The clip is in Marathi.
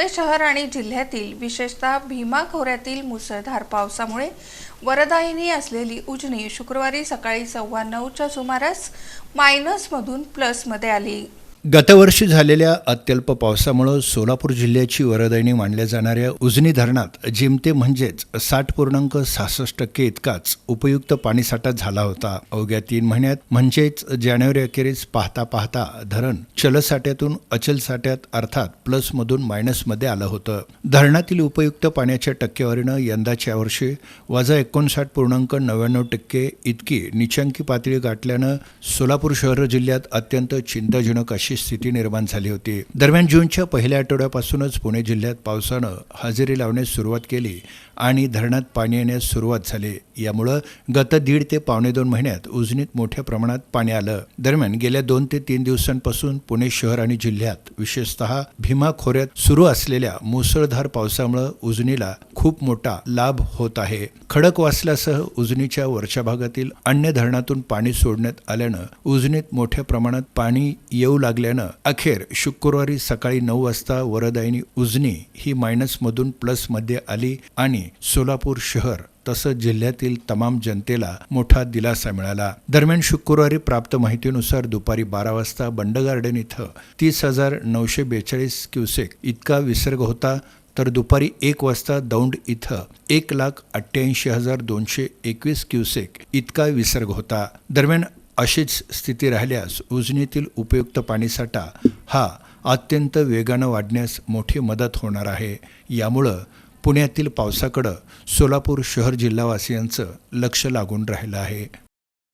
पुणे शहर आणि जिल्ह्यातील विशेषतः भीमा खोऱ्यातील मुसळधार पावसामुळे वरदायिनी असलेली उजनी शुक्रवारी सकाळी सव्वा नऊच्या सुमारास मायनसमधून प्लसमध्ये आली. गतवर्षी झालेल्या अत्यल्प पावसामुळं सोलापूर जिल्ह्याची वरदायिनी मानल्या जाणाऱ्या उजनी धरणात जिमते म्हणजेच साठ पूर्णांक सहासष्ट टक्के इतकाच उपयुक्त पाणीसाठा झाला होता. अवघ्या तीन महिन्यात म्हणजेच जानेवारी अखेरीस पाहता पाहता धरण चलसाठ्यातून अचल साठ्यात अर्थात प्लसमधून मायनसमध्ये आलं होतं. धरणातील उपयुक्त पाण्याच्या टक्केवारीनं यंदाच्या वर्षी वजा एकोणसाठ पूर्णांक नव्याण्णव टक्के इतकी निचांकी पातळी गाठल्यानं सोलापूर शहर जिल्ह्यात अत्यंत चिंताजनक अशी स्थिती निर्माण झाली होती. दरम्यान जूनच्या पहिल्या आठवड्यापासूनच पुणे जिल्ह्यात पावसानं हजेरी लावण्यास सुरुवात केली आणि धरणात पाणी येण्यास सुरुवात झाली. यामुळं गत दीड ते पावणे दोन महिन्यात उजनीत मोठ्या प्रमाणात पाणी आलं. दरम्यान गेल्या दोन ते तीन दिवसांपासून पुणे शहर आणि जिल्ह्यात विशेषतः भीमा खोऱ्यात सुरू असलेल्या मुसळधार पावसामुळं उजनीला खूप मोठा लाभ होत आहे. खडकवासल्यासह उजनीच्या वरच्या भागातील अन्य धरणातून पाणी सोडण्यात आल्यानं उजनीत मोठ्या प्रमाणात पाणी येऊ लागल्यानं अखेर शुक्रवारी सकाळी नऊ वाजता वरदायिनी उजनी ही मायनसमधून प्लसमध्ये आली आणि सोलापूर शहर तसंच जिल्ह्यातील तमाम जनतेला मोठा दिलासा मिळाला. दरम्यान शुक्रवारी प्राप्त माहितीनुसार दुपारी बारा वाजता बंड गार्डन इथं तीस हजार नऊशे बेचाळीस क्युसेक इतका विसर्ग होता. तर दुपारी एक वाजता दौंड इथं एक लाख अठ्ठ्याऐंशी हजार दोनशे एकवीस क्युसेक इतका विसर्ग होता. दरम्यान अशीच स्थिती राहिल्यास उजनीतील उपयुक्त पाणीसाठा हा अत्यंत वेगानं वाढण्यास मोठी मदत होणार आहे. यामुळं पुण्यातील पावसाकडं सोलापूर शहर जिल्हावासियांचं लक्ष लागून राहिलं आहे.